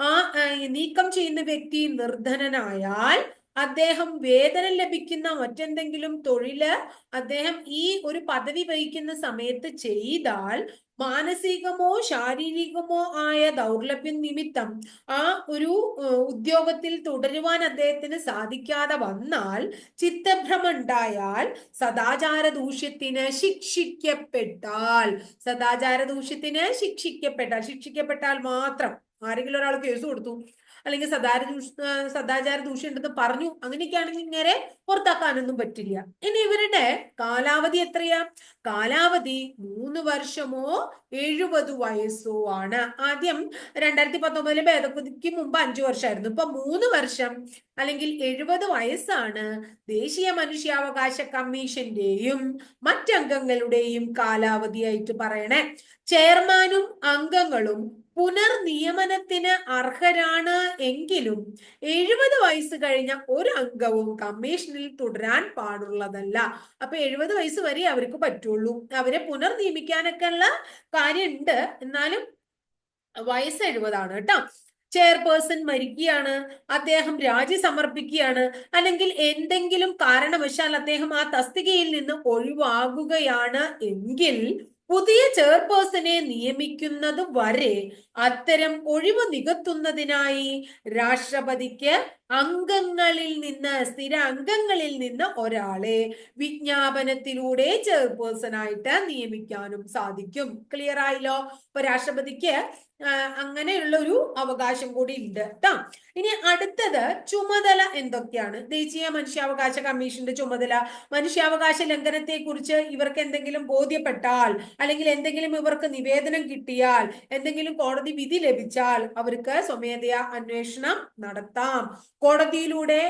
ആ നീക്കം ചെയ്യുന്ന വ്യക്തി നിർധനനായാൽ അദ്ദേഹം വേതനം ലഭിക്കുന്ന മറ്റെന്തെങ്കിലും തൊഴിൽ അദ്ദേഹം ഈ ഒരു പദവി വഹിക്കുന്ന സമയത്ത് ചെയ്താൽ മാനസികമോ ശാരീരികമോ ആയ ദൗർലഭ്യം നിമിത്തം ആ ഒരു ഉദ്യോഗത്തിൽ തുടരുവാൻ അദ്ദേഹത്തിന് സാധിക്കാതെ വന്നാൽ ചിത്തഭ്രമം ഉണ്ടായാൽ സദാചാര ദൂഷ്യത്തിന് ശിക്ഷിക്കപ്പെട്ടാൽ സദാചാര ദൂഷ്യത്തിന് ശിക്ഷിക്കപ്പെട്ടാൽ ശിക്ഷിക്കപ്പെട്ടാൽ മാത്രം ആരെങ്കിലും ഒരാൾ കേസ് കൊടുത്തു. അല്ലെങ്കിൽ സദാചാര സദാചാര ദൂഷ്യം ഉണ്ടെന്ന് പറഞ്ഞു. അങ്ങനെയൊക്കെയാണെങ്കിൽ ഇങ്ങനെ പുറത്താക്കാനൊന്നും പറ്റില്ല. ഇനി ഇവരുടെ കാലാവധി എത്രയാ? കാലാവധി മൂന്ന് വർഷമോ എഴുപത് വയസ്സോ ആണ്. ആദ്യം രണ്ടായിരത്തി പത്തൊമ്പതിലെ ഭേദഗതിക്ക് മുമ്പ് അഞ്ചു വർഷമായിരുന്നു. ഇപ്പൊ മൂന്ന് വർഷം അല്ലെങ്കിൽ എഴുപത് വയസ്സാണ് ദേശീയ മനുഷ്യാവകാശ കമ്മീഷന്റെയും മറ്റംഗങ്ങളുടെയും കാലാവധിയായിട്ട് പറയണേ. ചെയർമാനും അംഗങ്ങളും പുനർനിയമനത്തിന് അർഹരാണ് എങ്കിലും എഴുപത് വയസ്സ് കഴിഞ്ഞ ഒരു അംഗവും കമ്മീഷനിൽ തുടരാൻ പാടുള്ളതല്ല. അപ്പൊ എഴുപത് വയസ്സ് വരെ അവർക്ക് പറ്റുള്ളൂ. അവരെ പുനർനിയമിക്കാനൊക്കെ ഉള്ള കാര്യമുണ്ട്. എന്നാലും വയസ്സ് എഴുപതാണ് കേട്ടോ. ചെയർപേഴ്സൺ മരിക്കുകയാണ് അദ്ദേഹം രാജി സമർപ്പിക്കുകയാണ് അല്ലെങ്കിൽ എന്തെങ്കിലും കാരണവശാൽ അദ്ദേഹം ആ തസ്തികയിൽ നിന്ന് ഒഴിവാകുകയാണ് എങ്കിൽ പുതിയ ചെയർപേഴ്സണെ നിയമിക്കുന്നത് വരെ അത്തരം ഒഴിവ് നികത്തുന്നതിനായി രാഷ്ട്രപതിക്ക് അംഗങ്ങളിൽ നിന്ന് സ്ഥിര അംഗങ്ങളിൽ നിന്ന് ഒരാളെ വിജ്ഞാപനത്തിലൂടെ ചെയർപേഴ്സൺ ആയിട്ട് നിയമിക്കാനും സാധിക്കും. ക്ലിയർ ആയില്ലോ? ഇപ്പൊ രാഷ്ട്രപതിക്ക് അങ്ങനെയുള്ള ഒരു അവകാശം കൂടി ഉണ്ട് കേട്ടോ ഇനി അടുത്തത് ചുമതല എന്തൊക്കെയാണ്? ദേശീയ മനുഷ്യാവകാശ കമ്മീഷന്റെ ചുമതല മനുഷ്യാവകാശ ലംഘനത്തെ കുറിച്ച് ഇവർക്ക് എന്തെങ്കിലും ബോധ്യപ്പെട്ടാൽ അല്ലെങ്കിൽ എന്തെങ്കിലും ഇവർക്ക് നിവേദനം കിട്ടിയാൽ എന്തെങ്കിലും കോടതി വിധി ലഭിച്ചാൽ അവർക്ക് സ്വമേധയാ അന്വേഷണം നടത്താം. കോടതിയിലൂടെ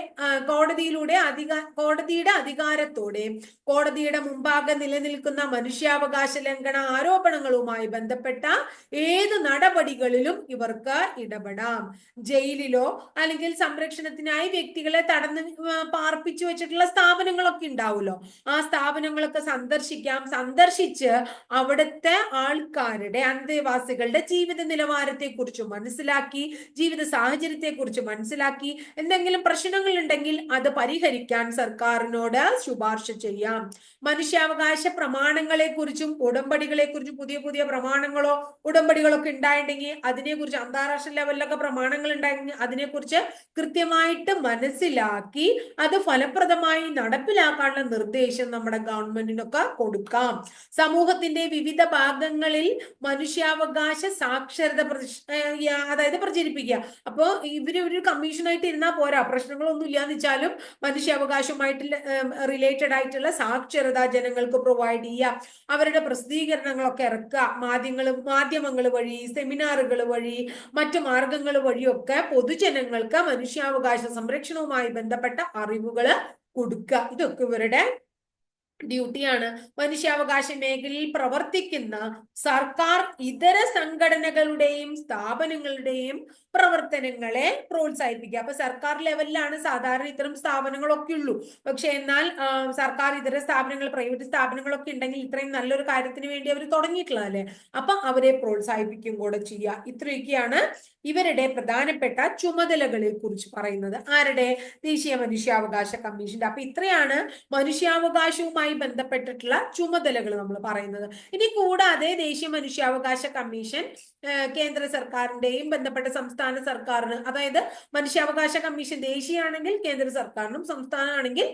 കോടതിയിലൂടെ അധികാ കോടതിയുടെ അധികാരത്തോടെ കോടതിയുടെ മുമ്പാകെ നിലനിൽക്കുന്ന മനുഷ്യാവകാശ ലംഘന ആരോപണങ്ങളുമായി ബന്ധപ്പെട്ട ഏത് നടപടികളിലും ഇവർക്ക് ഇടപെടാം. ജയിലിലോ അല്ലെങ്കിൽ സംരക്ഷണത്തിനായി വ്യക്തികളെ തടന്ന് പാർപ്പിച്ചു വെച്ചിട്ടുള്ള സ്ഥാപനങ്ങളൊക്കെ ഉണ്ടാവുമല്ലോ. ആ സ്ഥാപനങ്ങളൊക്കെ സന്ദർശിക്കാം. സന്ദർശിച്ച് അവിടുത്തെ ആൾക്കാരുടെ അന്തേവാസികളുടെ ജീവിത നിലവാരത്തെ കുറിച്ച് മനസ്സിലാക്കി ജീവിത സാഹചര്യത്തെ കുറിച്ച് മനസ്സിലാക്കി എന്തെങ്കിലും പ്രശ്നങ്ങൾ ഉണ്ടെങ്കിൽ അത് പരിഹരിക്കാൻ സർക്കാരിനോട് ശുപാർശ ചെയ്യാം. മനുഷ്യാവകാശ പ്രമാണങ്ങളെ കുറിച്ചും ഉടമ്പടികളെ കുറിച്ചും പുതിയ പുതിയ പ്രമാണങ്ങളോ ഉടമ്പടികളൊക്കെ ഉണ്ടായിട്ടുണ്ടെങ്കിൽ അതിനെക്കുറിച്ച് അന്താരാഷ്ട്ര ലെവലിലൊക്കെ പ്രമാണങ്ങൾ ഉണ്ടായെങ്കിൽ അതിനെക്കുറിച്ച് കൃത്യമായിട്ട് മനസ്സിലാക്കി അത് ഫലപ്രദമായി നടപ്പിലാക്കാനുള്ള നിർദ്ദേശം നമ്മുടെ ഗവൺമെന്റിനൊക്കെ കൊടുക്കാം. സമൂഹത്തിന്റെ വിവിധ ഭാഗങ്ങളിൽ മനുഷ്യാവകാശ സാക്ഷരത അതായത് പ്രചരിപ്പിക്കുക. അപ്പോ ഇവർ ഒരു കമ്മീഷനായിട്ട് ഇരുന്നാൽ പോരാ. പ്രശ്നങ്ങളൊന്നും ഇല്ലാന്ന് വെച്ചാലും മനുഷ്യാവകാശവുമായിട്ട് റിലേറ്റഡ് ആയിട്ടുള്ള സാക്ഷരത ജനങ്ങൾക്ക് പ്രൊവൈഡ് ചെയ്യുക. അവരുടെ പ്രസിദ്ധീകരണങ്ങളൊക്കെ ഇറക്കുക. മാധ്യമങ്ങൾ മാധ്യമങ്ങൾ വഴി സെമിനാറുകൾ വഴി മറ്റു മാർഗങ്ങൾ വഴിയൊക്കെ പൊതുജനങ്ങൾക്ക് മനുഷ്യാവകാശ സംരക്ഷണവുമായി ബന്ധപ്പെട്ട അറിവുകൾ കൊടുക്കുക. ഇതൊക്കെ ഇവരുടെ ഡ്യൂട്ടിയാണ്. മനുഷ്യാവകാശ മേഖലയിൽ പ്രവർത്തിക്കുന്ന സർക്കാർ ഇതര സംഘടനകളുടെയും സ്ഥാപനങ്ങളുടെയും പ്രവർത്തനങ്ങളെ പ്രോത്സാഹിപ്പിക്കുക. അപ്പൊ സർക്കാർ ലെവലിലാണ് സാധാരണ ഇത്തരം സ്ഥാപനങ്ങളൊക്കെ ഉള്ളൂ. പക്ഷെ എന്നാൽ സർക്കാർ ഇതര സ്ഥാപനങ്ങൾ പ്രൈവറ്റ് സ്ഥാപനങ്ങളൊക്കെ ഉണ്ടെങ്കിൽ ഇത്രയും നല്ലൊരു കാര്യത്തിന് വേണ്ടി അവർ തുടങ്ങിയിട്ടുള്ളതല്ലേ അപ്പൊ അവരെ പ്രോത്സാഹിപ്പിക്കും കൂടെ ചെയ്യുക. ഇത്രയൊക്കെയാണ് ഇവരുടെ പ്രധാനപ്പെട്ട ചുമതലകളെ കുറിച്ച് പറയുന്നത്. ആരുടെ? ദേശീയ മനുഷ്യാവകാശ കമ്മീഷന്റെ. അപ്പൊ ഇത്രയാണ് മനുഷ്യാവകാശവുമായി ബന്ധപ്പെട്ടിട്ടുള്ള ചുമതലകൾ നമ്മൾ പറയുന്നത്. ഇനി കൂടാതെ ദേശീയ മനുഷ്യാവകാശ കമ്മീഷൻ കേന്ദ്ര സർക്കാരിന്റെയും ബന്ധപ്പെട്ട സംസ്ഥാന സർക്കാരിന്. അതായത് മനുഷ്യാവകാശ കമ്മീഷൻ ദേശീയമാണെങ്കിൽ കേന്ദ്ര സർക്കാരിനും സംസ്ഥാനമാണെങ്കിൽ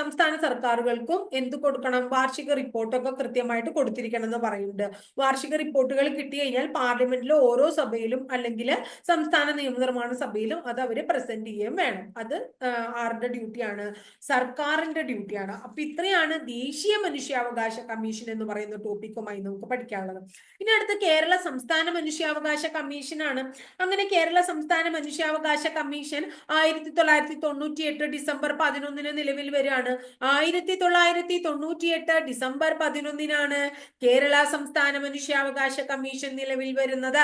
സംസ്ഥാന സർക്കാരുകൾക്കും എന്ത് കൊടുക്കണം? വാർഷിക റിപ്പോർട്ടൊക്കെ കൃത്യമായിട്ട് കൊടുത്തിരിക്കണം എന്ന് പറയുന്നുണ്ട്. വാർഷിക റിപ്പോർട്ടുകൾ കിട്ടി കഴിഞ്ഞാൽ പാർലമെന്റിലെ ഓരോ സഭയിലും അല്ലെങ്കിൽ സംസ്ഥാന നിയമനിർമ്മാണ സഭയിലും അത് അവർ പ്രസന്റ് ചെയ്യുകയും വേണം. അത് ആരുടെ ഡ്യൂട്ടിയാണ്? സർക്കാരിന്റെ ഡ്യൂട്ടിയാണ്. അപ്പൊ ഇത്രയാണ് ദേശീയ മനുഷ്യാവകാശ കമ്മീഷൻ എന്ന് പറയുന്ന ടോപ്പിക്കുമായി നമുക്ക് പഠിക്കാനുള്ളത്. ഇനി അടുത്ത് കേരള സംസ്ഥാന മനുഷ്യാവകാശ കമ്മീഷനാണ്. അങ്ങനെ കേരള സംസ്ഥാന മനുഷ്യാവകാശ കമ്മീഷൻ ആയിരത്തി തൊള്ളായിരത്തി തൊണ്ണൂറ്റി എട്ട് ഡിസംബർ പതിനൊന്നിന് നിലവിൽ വരികയാണ് ആയിരത്തി തൊള്ളായിരത്തി തൊണ്ണൂറ്റി എട്ട് ഡിസംബർ പതിനൊന്നിനാണ് കേരള സംസ്ഥാന മനുഷ്യാവകാശ കമ്മീഷൻ നിലവിൽ വരുന്നത്.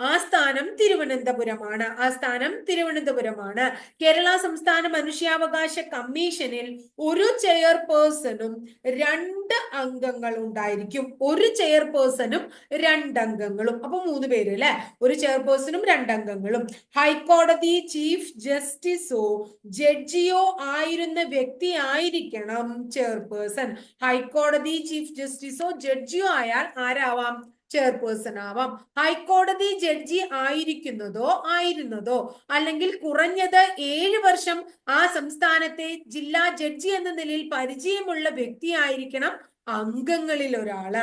ആ സ്ഥാനം തിരുവനന്തപുരമാണ്. ആ സ്ഥാനം തിരുവനന്തപുരമാണ്. കേരള സംസ്ഥാന മനുഷ്യാവകാശ കമ്മീഷനിൽ ഒരു ചെയർപേഴ്സണും രണ്ട് അംഗങ്ങൾ ഉണ്ടായിരിക്കും. ഒരു ചെയർപേഴ്സണും രണ്ട് അംഗങ്ങളും. അപ്പൊ മൂന്ന് പേര് അല്ലെ? ഒരു ചെയർപേഴ്സണും രണ്ട് അംഗങ്ങളും. ഹൈക്കോടതി ചീഫ് ജസ്റ്റിസോ ജഡ്ജിയോ ആയിരുന്ന വ്യക്തി ആയിരിക്കണം ചെയർപേഴ്സൺ. ഹൈക്കോടതി ചീഫ് ജസ്റ്റിസോ ജഡ്ജിയോ ആയാൽ ആരാവാം? ചെയർപേഴ്സൺ ആവാം. ഹൈക്കോടതി ജഡ്ജി ആയിരിക്കുന്നതോ ആയിരുന്നതോ അല്ലെങ്കിൽ കുറഞ്ഞത് ഏഴ് വർഷം ആ സംസ്ഥാനത്തെ ജില്ലാ ജഡ്ജി എന്ന നിലയിൽ പരിചയമുള്ള വ്യക്തി ആയിരിക്കണം അംഗങ്ങളിൽ ഒരാൾ.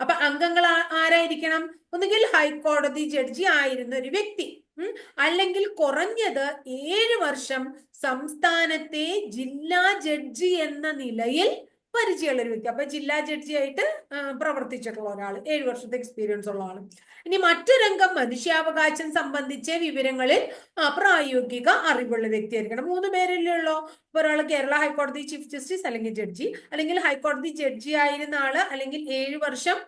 അപ്പൊ അംഗങ്ങൾ ആരായിരിക്കണം? ഒന്നുകിൽ ഹൈക്കോടതി ജഡ്ജി ആയിരുന്ന ഒരു വ്യക്തി. അല്ലെങ്കിൽ കുറഞ്ഞത് ഏഴ് വർഷം സംസ്ഥാനത്തെ ജില്ലാ ജഡ്ജി എന്ന നിലയിൽ പരിചയമുള്ള ഒരു വ്യക്തി. അപ്പൊ ജില്ലാ ജഡ്ജിയായിട്ട് പ്രവർത്തിച്ചിട്ടുള്ള ഒരാൾ ഏഴു വർഷത്തെ എക്സ്പീരിയൻസ് ഉള്ള ആൾ ഇനി മറ്റു രംഗം മനുഷ്യാവകാശം സംബന്ധിച്ച വിവരങ്ങളിൽ പ്രായോഗിക അറിവുള്ള വ്യക്തിയായിരിക്കണം. മൂന്ന് പേരല്ലേ ഉള്ളൂ. ഒരാൾ കേരള ഹൈക്കോടതി ചീഫ് ജസ്റ്റിസ് അല്ലെങ്കിൽ ജഡ്ജി അല്ലെങ്കിൽ ഹൈക്കോടതി ജഡ്ജി ആയിരുന്ന ആൾ അല്ലെങ്കിൽ ഏഴു വർഷം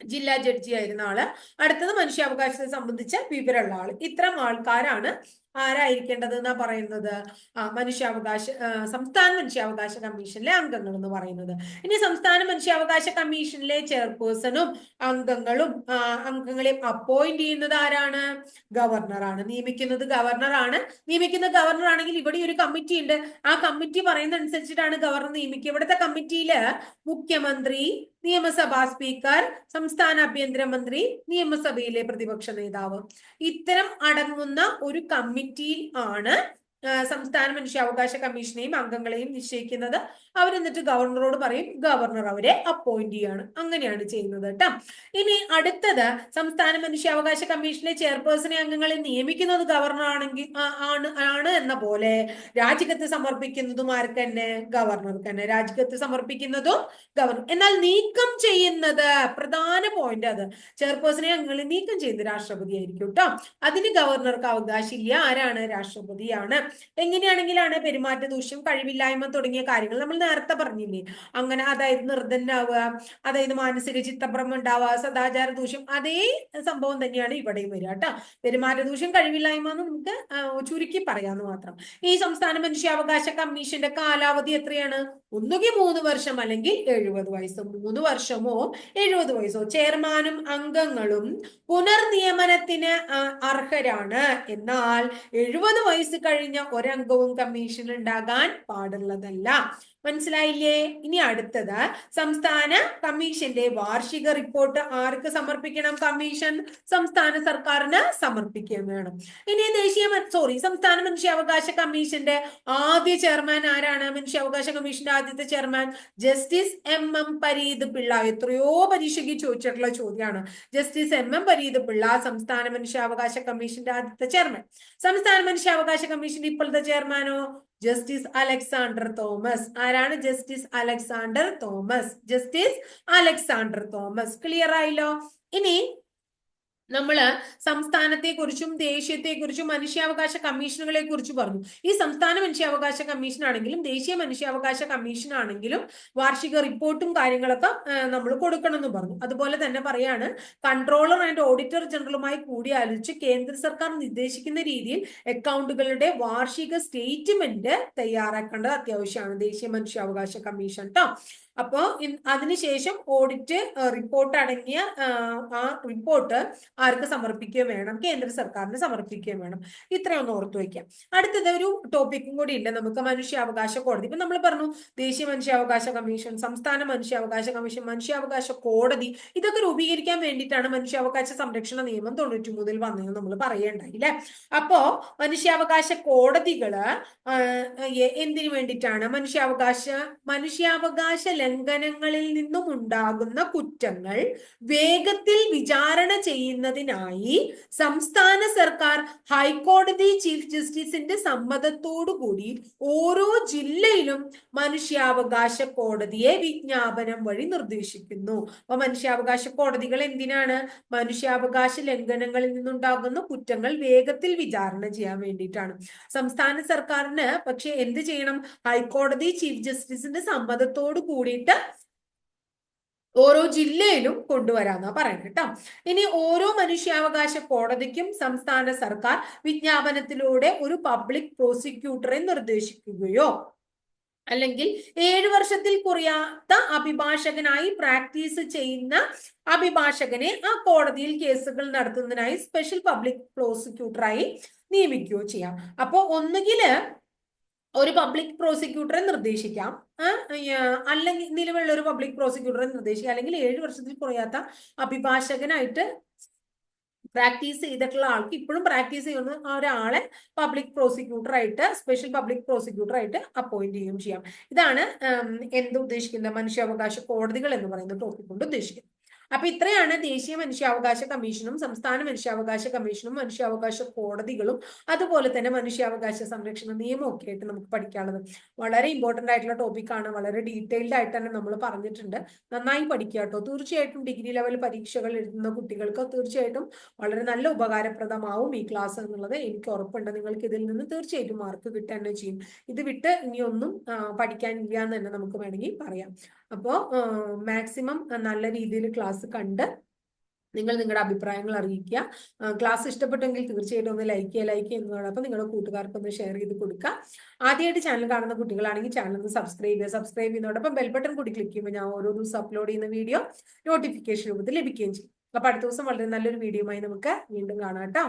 ജില്ലാ ജഡ്ജി ആയിരുന്ന ആൾ. അടുത്തത് മനുഷ്യാവകാശത്തെ സംബന്ധിച്ച വിവരമുള്ള ആൾ. ഇത്തരം ആൾക്കാരാണ് ആരായിരിക്കേണ്ടത് എന്നാ പറയുന്നത്? ആ മനുഷ്യാവകാശ സംസ്ഥാന മനുഷ്യാവകാശ കമ്മീഷനിലെ അംഗങ്ങൾ എന്ന് പറയുന്നത്. ഇനി സംസ്ഥാന മനുഷ്യാവകാശ കമ്മീഷനിലെ ചെയർപേഴ്സണും അംഗങ്ങളും അംഗങ്ങളെ അപ്പോയിന്റ് ചെയ്യുന്നത് ആരാണ്? ഗവർണറാണ് നിയമിക്കുന്നത് ഗവർണറാണ് നിയമിക്കുന്ന ഗവർണർ ആണെങ്കിൽ ഇവിടെ ഒരു കമ്മിറ്റി ഉണ്ട്. ആ കമ്മിറ്റി പറയുന്ന അനുസരിച്ചിട്ടാണ് ഗവർണർ നിയമിക്കുക. ഇവിടുത്തെ കമ്മിറ്റിയിൽ മുഖ്യമന്ത്രി നിയമസഭാ സ്പീക്കർ സംസ്ഥാന ആഭ്യന്തരമന്ത്രി നിയമസഭയിലെ പ്രതിപക്ഷ നേതാവ്. ഇത്തരം അടങ്ങുന്ന ഒരു കമ്മിറ്റിയിൽ ആണ് സംസ്ഥാന മനുഷ്യാവകാശ കമ്മീഷനെയും അംഗങ്ങളെയും നിശ്ചയിക്കുന്നത്. അവരെന്നിട്ട് ഗവർണറോട് പറയും ഗവർണർ അവരെ അപ്പോയിന്റ് ചെയ്യാണ്. അങ്ങനെയാണ് ചെയ്യുന്നത് കേട്ടോ. ഇനി അടുത്തത് സംസ്ഥാന മനുഷ്യാവകാശ കമ്മീഷനിലെ ചെയർപേഴ്സണെ അംഗങ്ങളെ നിയമിക്കുന്നത് ഗവർണർ ആണെങ്കിൽ ആണ് ആണ് എന്ന പോലെ രാജിക്കത്ത് സമർപ്പിക്കുന്നതും ആർക്ക് തന്നെ ഗവർണർക്ക് തന്നെ രാജിക്കത്ത് സമർപ്പിക്കുന്നതും ഗവർണർ. എന്നാൽ നീക്കം ചെയ്യുന്നത് പ്രധാന പോയിന്റ് അത്. ചെയർപേഴ്സണെ അംഗങ്ങളെ നീക്കം ചെയ്യുന്നത് രാഷ്ട്രപതി ആയിരിക്കും കേട്ടോ. അതിന് ഗവർണർക്ക് അവകാശമില്ല ആരാണ്? രാഷ്ട്രപതിയാണ്. എങ്ങനെയാണെങ്കിലാണ് പെരുമാറ്റ ദൂഷ്യം കഴിവില്ലായ്മ തുടങ്ങിയ കാര്യങ്ങൾ നമ്മൾ നേരത്തെ പറഞ്ഞില്ലേ? അങ്ങനെ അതായത് നിർദ്ധനാവുക അതായത് മാനസിക ചിത്തഭ്രമം ഉണ്ടാവുക സദാചാര ദൂഷ്യം അതേ സംഭവം തന്നെയാണ് ഇവിടെയും വരിക കേട്ടോ. പെരുമാറ്റ ദൂഷ്യം കഴിവില്ലായ്മ എന്ന് നമുക്ക് ചുരുക്കി പറയാന്ന് മാത്രം. ഈ സംസ്ഥാന മനുഷ്യാവകാശ കമ്മീഷന്റെ കാലാവധി എത്രയാണ്? ഒന്നുകിൽ മൂന്ന് വർഷം അല്ലെങ്കിൽ എഴുപത് വയസ്സ്. മൂന്ന് വർഷമോ എഴുപത് വയസ്സോ. ചെയർമാനും അംഗങ്ങളും പുനർനിയമനത്തിന് അർഹരാണ്. എന്നാൽ എഴുപത് വയസ്സ് കഴിഞ്ഞ ഒരംഗവും കമ്മീഷൻ ഉണ്ടാകാൻ പാടുള്ളതല്ല. മനസ്സിലായില്ലേ? ഇനി അടുത്തത് സംസ്ഥാന കമ്മീഷന്റെ വാർഷിക റിപ്പോർട്ട് ആർക്ക് സമർപ്പിക്കണം? കമ്മീഷൻ സംസ്ഥാന സർക്കാരിന് സമർപ്പിക്കുകയും വേണം. ഇനി ദേശീയ സോറി സംസ്ഥാന മനുഷ്യാവകാശ കമ്മീഷന്റെ ആദ്യ ചെയർമാൻ ആരാണ്? മനുഷ്യാവകാശ കമ്മീഷന്റെ ആദ്യത്തെ chairman justice M M Pareeth Pillai. എത്രയോ പരീക്ഷയ്ക്ക് ചോദിച്ചിട്ടുള്ള ചോദ്യമാണ്. Justice M M Pareeth Pillai സംസ്ഥാന മനുഷ്യാവകാശ കമ്മീഷന്റെ ആദ്യത്തെ ചെയർമാൻ. സംസ്ഥാന മനുഷ്യാവകാശ കമ്മീഷന്റെ ഇപ്പോഴത്തെ ചെയർമാനോ? ജസ്റ്റിസ് അലക്സാണ്ടർ തോമസ് ആരാണ് justice Alexander Thomas justice Alexander Thomas clear ആയില്ലോ? ഇനി നമ്മൾ സംസ്ഥാനത്തെ കുറിച്ചും ദേശീയത്തെ കുറിച്ചും മനുഷ്യാവകാശ കമ്മീഷനുകളെ കുറിച്ച് പറഞ്ഞു. ഈ സംസ്ഥാന മനുഷ്യാവകാശ കമ്മീഷൻ ആണെങ്കിലും ദേശീയ മനുഷ്യാവകാശ കമ്മീഷൻ ആണെങ്കിലും വാർഷിക റിപ്പോർട്ടും കാര്യങ്ങളൊക്കെ നമ്മൾ കൊടുക്കണം എന്ന് പറഞ്ഞു. അതുപോലെ തന്നെ പറയാണ് കൺട്രോളർ ആൻഡ് ഓഡിറ്റർ ജനറലുമായി കൂടിയാലോചിച്ച് കേന്ദ്ര സർക്കാർ നിർദ്ദേശിക്കുന്ന രീതിയിൽ അക്കൗണ്ടുകളുടെ വാർഷിക സ്റ്റേറ്റ്മെന്റ് തയ്യാറാക്കേണ്ടത് അത്യാവശ്യമാണ് ദേശീയ മനുഷ്യാവകാശ കമ്മീഷൻ കേട്ടോ അപ്പോ അതിനുശേഷം ഓഡിറ്റ് റിപ്പോർട്ട് അടങ്ങിയ ആ റിപ്പോർട്ട് ആർക്ക് സമർപ്പിക്കുകയും വേണം? കേന്ദ്ര സർക്കാരിന് സമർപ്പിക്കുകയും വേണം. ഇത്രയൊന്ന് ഓർത്തു വയ്ക്കാം. അടുത്തത് ഒരു ടോപ്പിക്കും കൂടി ഇല്ല. നമുക്ക് മനുഷ്യാവകാശ കോടതി. ഇപ്പൊ നമ്മൾ പറഞ്ഞു ദേശീയ മനുഷ്യാവകാശ കമ്മീഷൻ സംസ്ഥാന മനുഷ്യാവകാശ കമ്മീഷൻ മനുഷ്യാവകാശ കോടതി ഇതൊക്കെ രൂപീകരിക്കാൻ വേണ്ടിയിട്ടാണ് മനുഷ്യാവകാശ സംരക്ഷണ നിയമം തൊണ്ണൂറ്റി മൂന്നിൽ വന്നതെന്ന് നമ്മൾ പറയേണ്ടായി അല്ലെ അപ്പോ മനുഷ്യാവകാശ കോടതികൾ എന്തിനു വേണ്ടിയിട്ടാണ് മനുഷ്യാവകാശ മനുഷ്യാവകാശ ലംഘനങ്ങളിൽ നിന്നും ഉണ്ടാകുന്ന കുറ്റങ്ങൾ വേഗത്തിൽ വിചാരണ ചെയ്യുന്നതിനായി സംസ്ഥാന സർക്കാർ ഹൈക്കോടതി ചീഫ് ജസ്റ്റിസിന്റെ സമ്മതത്തോടു കൂടി ഓരോ ജില്ലയിലും മനുഷ്യാവകാശ കോടതിയെ വിജ്ഞാപനം വഴി നിർദ്ദേശിക്കുന്നു. അപ്പൊ മനുഷ്യാവകാശ കോടതികൾ എന്തിനാണ്? മനുഷ്യാവകാശ ലംഘനങ്ങളിൽ നിന്നുണ്ടാകുന്ന കുറ്റങ്ങൾ വേഗത്തിൽ വിചാരണ ചെയ്യാൻ വേണ്ടിയിട്ടാണ്. സംസ്ഥാന സർക്കാരിന് പക്ഷെ എന്ത് ചെയ്യണം? ഹൈക്കോടതി ചീഫ് ജസ്റ്റിസിന്റെ സമ്മതത്തോടു കൂടി കൂടിയിട്ട് ഓരോ ജില്ലയിലും കൊണ്ടുവരാന്നാ പറയുന്നത് കേട്ടോ. ഇനി ഓരോ മനുഷ്യാവകാശ കോടതിക്കും സംസ്ഥാന സർക്കാർ വിജ്ഞാപനത്തിലൂടെ ഒരു പബ്ലിക് പ്രോസിക്യൂട്ടറെ നിർദ്ദേശിക്കുകയോ അല്ലെങ്കിൽ ഏഴു വർഷത്തിൽ കുറയാത്ത അഭിഭാഷകനായി പ്രാക്ടീസ് ചെയ്യുന്ന അഭിഭാഷകനെ ആ കോടതിയിൽ കേസുകൾ നടത്തുന്നതിനായി സ്പെഷ്യൽ പബ്ലിക് പ്രോസിക്യൂട്ടറായി നിയമിക്കുകയോ ചെയ്യാം. അപ്പോൾ ഒന്നുകിൽ ഒരു പബ്ലിക് പ്രോസിക്യൂട്ടറെ നിർദ്ദേശിക്കാം. അല്ലെങ്കിൽ നിലവിലുള്ള ഒരു പബ്ലിക് പ്രോസിക്യൂട്ടറെ നിർദ്ദേശിക്കാം. അല്ലെങ്കിൽ ഏഴ് വർഷത്തിൽ കുറയാത്ത അഭിഭാഷകനായിട്ട് പ്രാക്ടീസ് ചെയ്തിട്ടുള്ള ആൾക്ക് ഇപ്പോഴും പ്രാക്ടീസ് ചെയ്യുന്ന ഒരാളെ പബ്ലിക് പ്രോസിക്യൂട്ടറായിട്ട് സ്പെഷ്യൽ പബ്ലിക് പ്രോസിക്യൂട്ടറായിട്ട് അപ്പോയിന്റ് ചെയ്യുകയും ചെയ്യാം. ഇതാണ് എന്ത് ഉദ്ദേശിക്കുന്നത് മനുഷ്യാവകാശ കോടതികൾ എന്ന് പറയുന്ന ടോപ്പിക് കൊണ്ട് ഉദ്ദേശിക്കുന്നത്. അപ്പൊ ഇത്രയാണ് ദേശീയ മനുഷ്യാവകാശ കമ്മീഷനും സംസ്ഥാന മനുഷ്യാവകാശ കമ്മീഷനും മനുഷ്യാവകാശ കോടതികളും അതുപോലെ തന്നെ മനുഷ്യാവകാശ സംരക്ഷണ നിയമവും ഒക്കെ ആയിട്ട് നമുക്ക് പഠിക്കാനുള്ളത്. വളരെ ഇമ്പോർട്ടന്റ് ആയിട്ടുള്ള ടോപ്പിക്കാണ് വളരെ ഡീറ്റെയിൽഡ് ആയിട്ട് തന്നെ നമ്മൾ പറഞ്ഞിട്ടുണ്ട്. നന്നായി പഠിക്കുക കേട്ടോ. തീർച്ചയായിട്ടും ഡിഗ്രി ലെവൽ പരീക്ഷകൾ എഴുതുന്ന കുട്ടികൾക്ക് തീർച്ചയായിട്ടും വളരെ നല്ല ഉപകാരപ്രദമാവും ഈ ക്ലാസ് എന്നുള്ളത്. എനിക്ക് ഉറപ്പുണ്ട്. നിങ്ങൾക്ക് ഇതിൽ നിന്ന് തീർച്ചയായിട്ടും മാർക്ക് കിട്ടുക തന്നെ ചെയ്യും. ഇത് വിട്ട് ഇനിയൊന്നും പഠിക്കാനില്ല എന്ന് തന്നെ നമുക്ക് വേണമെങ്കിൽ പറയാം. അപ്പോൾ മാക്സിമം നല്ല രീതിയിൽ ക്ലാസ് കണ്ട് നിങ്ങൾ നിങ്ങളുടെ അഭിപ്രായങ്ങൾ അറിയിക്കുക. ക്ലാസ് ഇഷ്ടപ്പെട്ടെങ്കിൽ തീർച്ചയായിട്ടും ഒന്ന് ലൈക്ക് ചെയ്യുക ലൈക്ക് ചെയ്യുന്നതോടൊപ്പം നിങ്ങളുടെ കൂട്ടുകാർക്ക് ഒന്ന് ഷെയർ ചെയ്ത് കൊടുക്കുക. ആദ്യമായിട്ട് ചാനൽ കാണുന്ന കുട്ടികളാണെങ്കിൽ ചാനൽ ഒന്ന് സബ്സ്ക്രൈബ് ചെയ്യുക. സബ്സ്ക്രൈബ് ചെയ്യുന്നതോടൊപ്പം ബെൽ ബട്ടൺ കൂടി ക്ലിക്ക് ചെയ്യുമ്പോൾ ഞാൻ ഓരോ ദിവസം അപ്ലോഡ് ചെയ്യുന്ന വീഡിയോ നോട്ടിഫിക്കേഷൻ രൂപത്തിൽ ലഭിക്കുകയും ചെയ്യും. അപ്പൊ അടുത്ത ദിവസം വളരെ നല്ലൊരു വീഡിയോയുമായി നമുക്ക് വീണ്ടും കാണാം കേട്ടോ.